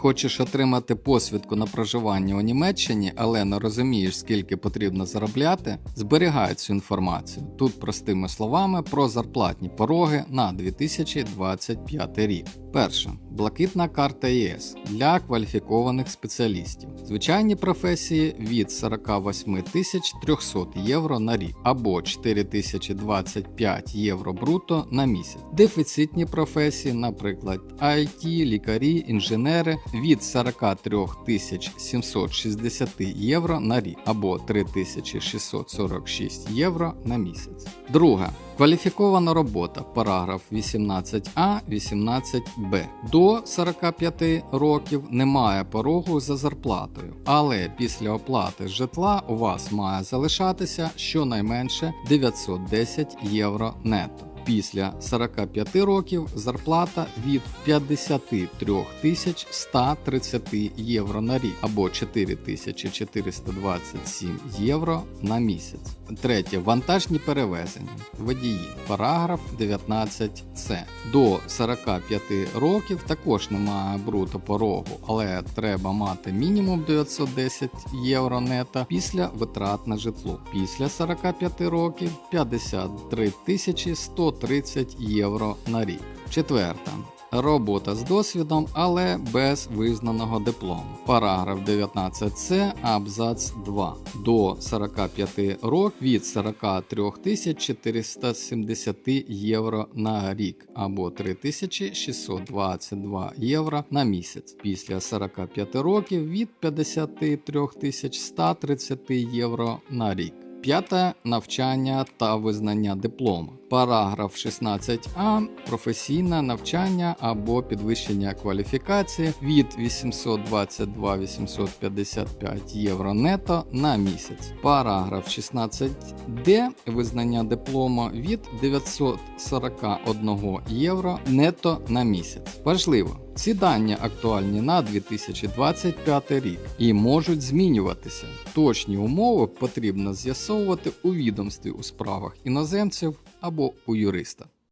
Хочеш отримати посвідку на проживання у Німеччині, але не розумієш, скільки потрібно заробляти? Зберігай цю інформацію. Тут простими словами про зарплатні пороги на 2025 рік. Перше. Блакитна карта ЄС для кваліфікованих спеціалістів. Звичайні професії від 48 тисяч 300 євро на рік або 4025 євро бруто на місяць. Дефіцитні професії, наприклад, IT, лікарі, інженери від 43 тисяч 760 євро на рік або 3646 євро на місяць. Друге. Кваліфікована робота, параграф 18а, 18б. До 45 років немає порогу за зарплатою, але після оплати житла у вас має залишатися щонайменше 910 євро нетто після 45 років зарплата від 53 130 євро на рік або 4427 євро на місяць. Третє вантажні перевезення водії. Параграф 19 с до 45 років також немає бруто порогу, але треба мати мінімум 910 євро нета після витрат на житло. Після 45 років 53 130 30 євро на рік. Четверта. Робота з досвідом, але без визнаного диплому. Параграф 19С, абзац 2 до 45 років від 43 470 євро на рік або 3622 євро на місяць. Після 45 років від 53 130 євро на рік. П'яте навчання та визнання диплому. Параграф 16а професійне навчання або підвищення кваліфікації від 822-855 євро нето на місяць. Параграф 16д визнання диплому від 941 євро нето на місяць. Важливо. Ці дані актуальні на 2025 рік і можуть змінюватися. Точні умови потрібно з'ясовувати у відомстві у справах іноземців або у юриста.